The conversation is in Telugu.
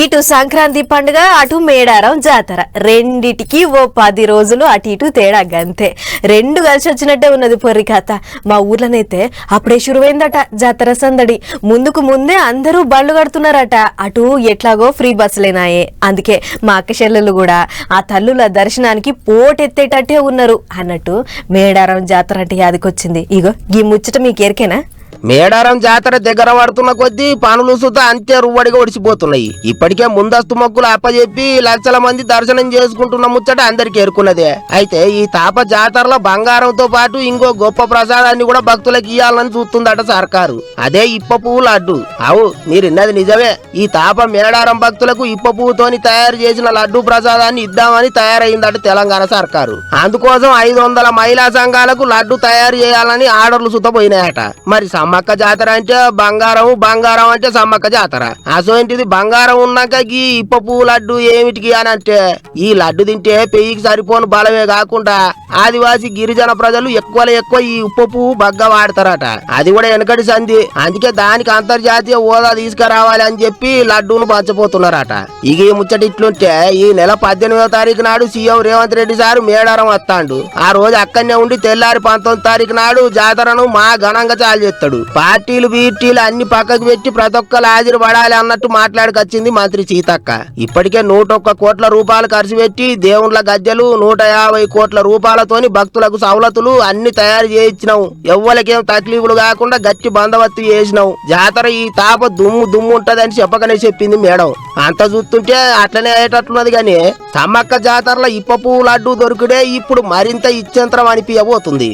ఇటు సంక్రాంతి పండుగ అటు మేడారం జాతర. రెండిటికి ఓ పది రోజులు అటు ఇటు తేడా గంతే. రెండు కలిసి వచ్చినట్టే ఉన్నది పొర్రి కథ మా ఊర్లోనైతే అప్పుడే శురువైందట జాతర సందడి. ముందుకు ముందే అందరూ బళ్ళు కడుతున్నారట. అటు ఎట్లాగో ఫ్రీ బస్సులేనాయే. అందుకే మా అక్క చెల్లెలు కూడా ఆ తల్లుల దర్శనానికి పోటెత్తేటట్టే ఉన్నారు. అన్నట్టు మేడారం జాతర అంటే యాదకొచ్చింది. ఇగో ఈ ముచ్చట మీకు ఎరికేనా? మేడారం జాతర దగ్గర పడుతున్న కొద్దీ పనులు సుత అంతే రువ్వడిగా ఒడిసిపోతున్నాయి. ఇప్పటికే ముందస్తు మొక్కులు అప్పజెప్పి లక్షల మంది దర్శనం చేసుకుంటున్న ముచ్చట అందరికి ఎరుకున్నదే అయితే ఈ తాప జాతరలో బంగారంతో పాటు ఇంకో గొప్ప ప్రసాదాన్ని కూడా భక్తులకు ఇవ్వాలని చూస్తుందట సర్కారు. అదే ఇప్ప పువ్వు లడ్డు. అవు మీరిన్నది నిజమే. ఈ తాప మేడారం భక్తులకు ఇప్ప పువ్వుతోని తయారు చేసిన లడ్డు ప్రసాదాన్ని ఇద్దామని తయారైందట తెలంగాణ సర్కారు. అందుకోసం ఐదు వందల మహిళా సంఘాలకు లడ్డు తయారు చేయాలని ఆర్డర్లు సుతపోయినాయట. మరి సమ్మక్క జాతర అంటే బంగారం బంగారం అంటే సమ్మక్క జాతర. అసోంటిది బంగారం ఉన్నాక ఈ ఇప్ప పువ్వు లడ్డు ఏమిటికి అని అంటే ఈ లడ్డు తింటే పెయ్యికి సరిపోని బలమే కాకుండా ఆదివాసి గిరిజన ప్రజలు ఎక్కువ ఎక్కువ ఈ ఉప్ప పువ్వు బగ్గ వాడతారట. అది కూడా వెనకటి సంధి. అందుకే దానికి అంతర్జాతీయ హోదా తీసుకురావాలి అని చెప్పి లడ్డూను పంచబోతున్నారట. ఇక ఈ ముచ్చట ఇట్లుంటే ఈ నెల పద్దెనిమిదో తారీఖు నాడు సీఎం రేవంత్ రెడ్డి సారు మేడారం వస్తాడు. ఆ రోజు అక్కడనే ఉండి తెల్లారి పంతొమ్మిది తారీఖు నాడు జాతరను మా ఘనంగా చాలు చేస్తాడు. పార్టీలు బీటీలు అన్ని పక్కకు పెట్టి ప్రతి ఒక్కరు హాజరు పడాలి అన్నట్టు మాట్లాడుకొచ్చింది మంత్రి సీతక్క. ఇప్పటికే నూట ఒక్క కోట్ల రూపాయలు ఖర్చు పెట్టి దేవుళ్ళ గద్దెలు నూట యాభై కోట్ల రూపాయలతోని భక్తులకు సవలతులు అన్ని తయారు చేయించినావు. ఎవ్వలకేం తక్లీఫులు కాకుండా గట్టి బందవత్తు చేసినావు. జాతర ఈ తాప దుమ్ము దుమ్ము ఉంటదని చెప్పకనే చెప్పింది మేడం. అంత చూస్తుంటే అట్లనే అయ్యేటట్లున్నది గాని సమ్మక్క జాతరలో ఇప్ప పువ్వు లడ్డు దొరికిడే ఇప్పుడు మరింత ఇచ్చంతరం అనిపించబోతుంది